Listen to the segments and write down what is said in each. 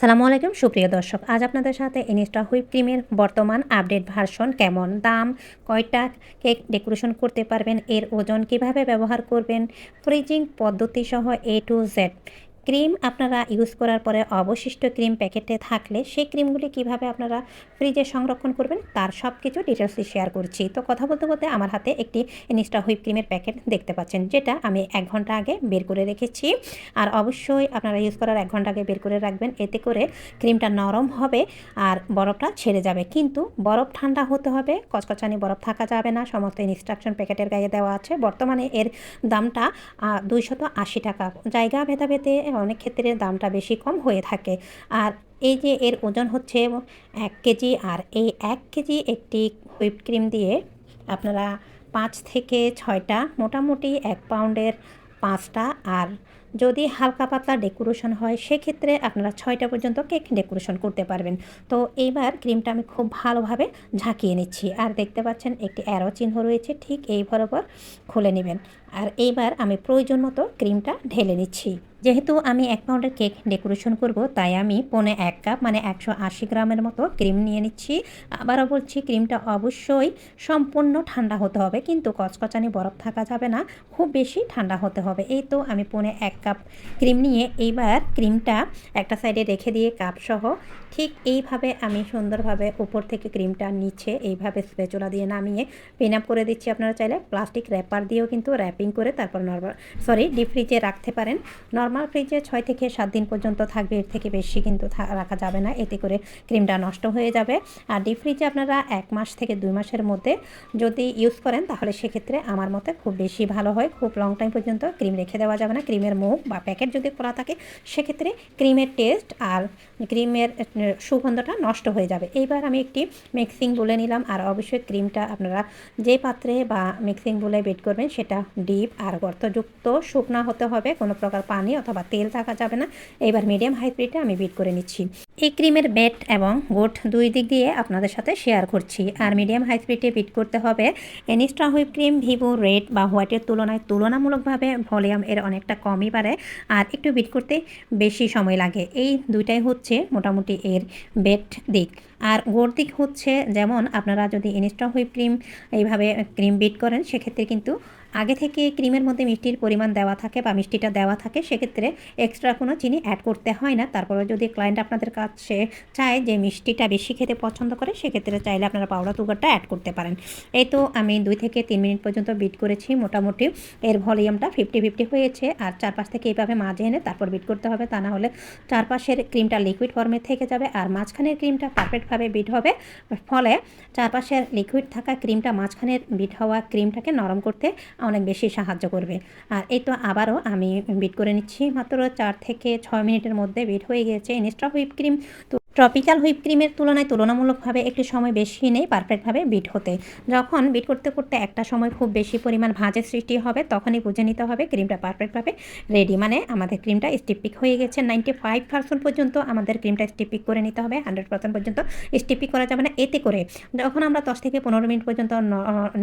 সালামু আলাইকুম, সুপ্রিয় দর্শক। আজ আপনাদের সাথে ইনস্টা হুইপ ক্রিমের বর্তমান আপডেট ভার্সন কেমন? দাম, কয়টা কেক ডেকোরেশন করতে পারবেন? এর ওজন কীভাবে ব্যবহার করবেন? ফ্রিজিং পদ্ধতি সহ এ টু জেড ক্রিম আপনারা ইউজ করার পরে অবশিষ্ট ক্রিম প্যাকেটে থাকলে সেই ক্রিমগুলি কীভাবে আপনারা ফ্রিজে সংরক্ষণ করবেন, তার সব কিছু ডিটেলসে শেয়ার করছি। তো কথা বলতে বলতে আমার হাতে একটি ইনস্টা হুইপ ক্রিমের প্যাকেট দেখতে পাচ্ছেন, যেটা আমি এক ঘণ্টা আগে বের করে রেখেছি। আর অবশ্যই আপনারা ইউজ করার এক ঘণ্টা আগে বের করে রাখবেন, এতে করে ক্রিমটা নরম হবে আর বরফটা ছেড়ে যাবে। কিন্তু বরফ ঠান্ডা হতে হবে, কচকচানি বরফ থাকা যাবে না, সমস্ত ইনস্ট্রাকশন প্যাকেটের গায়ে দেওয়া আছে। বর্তমানে এর দামটা দুইশত আশি টাকা। জায়গা ভেদা ভেদে অনেক ক্ষেত্রে দামটা বেশি কম হয়ে থাকে। আর এই যে এর ওজন হচ্ছে এক কেজি আর এই এক কেজি একটি হুইপ ক্রিম দিয়ে আপনারা পাঁচ থেকে ছয়টা, মোটামুটি এক পাউন্ডের পাঁচটা। আর যদি হালকা পাতলা ডেকোরেশন হয়, সেক্ষেত্রে আপনারা ছয়টা পর্যন্ত কেক ডেকোরেশন করতে পারবেন। তো এইবার ক্রিমটা আমি খুব ভালোভাবে ঝাঁকিয়ে নিচ্ছি। আর দেখতে পাচ্ছেন একটি অ্যারো চিহ্ন রয়েছে, ঠিক এই বরাবর খুলে নেবেন। আর এইবার আমি প্রয়োজন মতো ক্রিমটা ঢেলে নিচ্ছি। যেহেতু আমি এক পাউন্ডের কেক ডেকোরেশন করব, তাই আমি পনে এক কাপ মানে একশো আশি গ্রামের মতো ক্রিম নিয়ে নিচ্ছি। আবারও বলছি ক্রিমটা অবশ্যই সম্পূর্ণ ঠান্ডা হতে হবে, কিন্তু কচকচানি বরফ থাকা যাবে না, খুব বেশি ঠান্ডা হতে হবে। এই তো আমি পনে এক কাপ ক্রিম নিয়ে এইবার ক্রিমটা একটা সাইডে রেখে দিয়ে কাপ সহ ঠিক এইভাবে আমি সুন্দরভাবে উপর থেকে ক্রিমটা নিচে এইভাবে স্পেচুলা দিয়ে নামিয়ে পিন আপ করে দিচ্ছি। আপনারা চাইলে প্লাস্টিক র্যাপার দিয়েও কিন্তু র্যাপিং করে তারপর নর্মাল সরি ডিপ ফ্রিজে রাখতে পারেন। নর্মাল ফ্রিজে ছয় থেকে সাত দিন পর্যন্ত থাকবে, এর থেকে বেশি কিন্তু রাখা যাবে না। এতে করে ক্রিমটা নষ্ট হয়ে যাবে। আর ডিপ ফ্রিজে আপনারা এক মাস থেকে দুই মাসের মধ্যে যদি ইউজ করেন, তাহলে সেক্ষেত্রে আমার মতে খুব বেশি ভালো হয়। খুব লং টাইম পর্যন্ত ক্রিম রেখে দেওয়া যাবে না। ক্রিমের মুখ বা প্যাকেট যদি খোলা থাকে, সেক্ষেত্রে ক্রিমের টেস্ট আর ক্রিমের সুগন্ধটা নষ্ট হয়ে যাবে। এইবার আমি একটি মিক্সিং বলে নিলাম। আর অবশ্যই ক্রিমটা আপনারা যে পাত্রে বা মিক্সিং বলে বেট করবেন, সেটা ডিপ আর গর্তযুক্ত শুকনা হতে হবে। কোনো প্রকার পানি অথবা তেল থাকা যাবে না। এবার মিডিয়াম হাই ফ্রিটে আমি বিট করে নিচ্ছি। এই ক্রিমের বেট এবং গোট দুই দিক দিয়ে আপনাদের সাথে শেয়ার করছি। আর মিডিয়াম হাই স্পিডে বিট করতে হবে এনিস্ট্রা হুইপ ক্রিম ভিভো রেড বা হোয়াইটের তুলনায় তুলনামূলকভাবে ভলিউম এর অনেকটা কমই পারে আর একটু বিট করতে বেশি সময় লাগে। এই দুইটাই হচ্ছে মোটামুটি এর বেট দিক। আর গোড় দিক হচ্ছে যেমন আপনারা যদি ইনস্টা হুইপ ক্রিম এইভাবে ক্রিম বিট করেন, সেক্ষেত্রে কিন্তু আগে থেকে ক্রিমের মধ্যে মিষ্টির পরিমাণ দেওয়া থাকে বা মিষ্টিটা দেওয়া থাকে, সেক্ষেত্রে এক্সট্রা কোনো চিনি অ্যাড করতে হয় না। তারপরে যদি ক্লায়েন্ট আপনাদের কাছে চায় যে মিষ্টিটা বেশি খেতে পছন্দ করে, সেক্ষেত্রে চাইলে আপনারা পাউডার সুগারটা অ্যাড করতে পারেন। এই তো আমি দুই থেকে তিন মিনিট পর্যন্ত বিট করেছি, মোটামুটি এর ভলিউমটা ফিফটি ফিফটি হয়েছে। আর চারপাশ থেকে এইভাবে মাঝে এনে তারপর বিট করতে হবে, তা না হলে চারপাশের ক্রিমটা লিকুইড ফর্মে থেকে যাবে আর মাঝখানের ক্রিমটা পারফেক্টভাবে বিট হবে। ফলে চারপাশের লিকুইড থাকা ক্রিমটা মাঝখানের বিট হওয়া ক্রিমটাকে নরম করতে অনেক বেশি সাহায্য করবে। আর এই তো আবারও আমি বিট করে নিচ্ছি। মাত্র চার থেকে ছয় মিনিটের মধ্যে বিট হয়ে গিয়েছে। ইনস্টা হুইপ ক্রিম তো ট্রপিক্যাল হুইপ ক্রিমের তুলনায় তুলনামূলকভাবে একটি সময় বেশি নেই পারফেক্টভাবে বিট হতে। যখন বিট করতে করতে একটা সময় খুব বেশি পরিমাণ ভাঁজের সৃষ্টি হবে তখনই বুঝে নিতে হবে ক্রিমটা পারফেক্টভাবে রেডি। মানে আমাদের ক্রিমটা স্টিপিক হয়ে গেছে। নাইনটি ফাইভ পার্সেন্ট পর্যন্ত আমাদের ক্রিমটা স্টিপিক করে নিতে হবে হান্ড্রেড পার্সেন্ট পর্যন্ত স্টিপিক করা যাবে না। এতে করে যখন আমরা দশ থেকে পনেরো মিনিট পর্যন্ত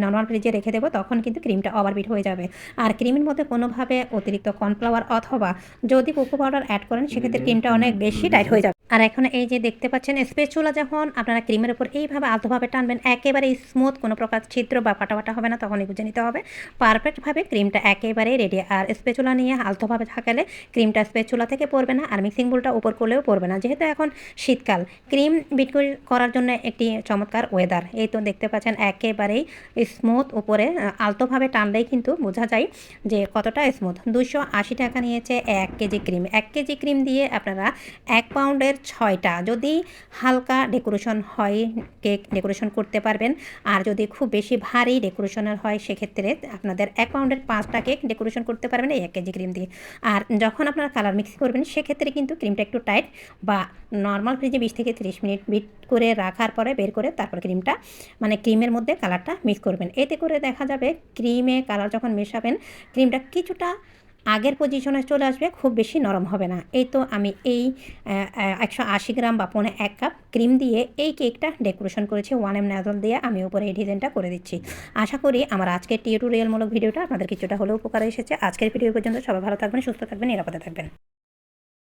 নর্মাল ফ্রিজে রেখে দেবো তখন কিন্তু ক্রিমটা ওভারবিট হয়ে যাবে। আর ক্রিমের মধ্যে কোনোভাবে অতিরিক্ত কর্নফ্লাওয়ার অথবা যদি কোকো পাউডার অ্যাড করেন সেক্ষেত্রে ক্রিমটা অনেক বেশি টাইট হয়ে যাবে। আর এখন এই যে দেখতে পাচ্ছেন স্পেচুলা যখন আপনারা ক্রিমের উপর এইভাবে আলতোভাবে টানবেন একেবারে স্মুথ কোনো প্রকার ছিদ্র বা ফাটাফাটা হবে না, তখনই বুঝে নিতে হবে। পারফেক্টভাবে ক্রিমটা একেবারে রেডি আর স্পেচুলা নিয়ে আলতোভাবে থাকালে ক্রিমটা স্পেচুলা থেকে পড়বে না, আর মিক্সিং বুলটা উপর করলেও পড়বে না। যেহেতু এখন শীতকাল ক্রিম বিট করার জন্য একটি চমৎকার ওয়েদার এই তো দেখতে পাচ্ছেন, একেবারেই স্মুথ উপরে আলতোভাবে টানলেই কিন্তু বোঝা যায় যে কতটা স্মুথ দুশো টাকা নিয়েছে এক কেজি ক্রিম এক কেজি ক্রিম দিয়ে আপনারা এক পাউন্ডের ছয়টা। যদি হালকা ডেকোরেশন হয় কেক ডেকোরেশন করতে পারবেন। আর যদি খুব বেশি ভারী ডেকোরেশনের হয়, সেক্ষেত্রে আপনাদের এক পাউন্ডের পাঁচটা কেক ডেকোরেশন করতে পারবেন এই এক কেজি ক্রিম দিয়ে। আর যখন আপনারা কালার মিক্স করবেন, সেক্ষেত্রে কিন্তু ক্রিমটা একটু টাইট বা নর্মাল ফ্রিজে বিশ থেকে তিরিশ মিনিট বিট করে রাখার পরে বের করে তারপর ক্রিমটা মানে ক্রিমের মধ্যে কালারটা মিক্স করবেন। এতে করে দেখা যাবে ক্রিমে কালার যখন মেশাবেন ক্রিমটা কিছুটা আগের পজিশনে চলে আসবে, খুব বেশি নরম হবে না। এই তো আমি এই একশো আশি গ্রাম বা পনে এক কাপ ক্রিম দিয়ে এই কেকটা ডেকোরেশন করেছি ওয়ান এম নাজল দিয়ে আমি উপরে এই ডিজাইনটা করে দিচ্ছি। আশা করি আমার আজকের টিউটোরিয়ালমূলক ভিডিওটা আপনাদের কিছুটা হলেও উপকার এসেছে। আজকের ভিডিও পর্যন্ত, সবাই ভালো থাকবেন, সুস্থ থাকবেন, নিরাপদে থাকবেন।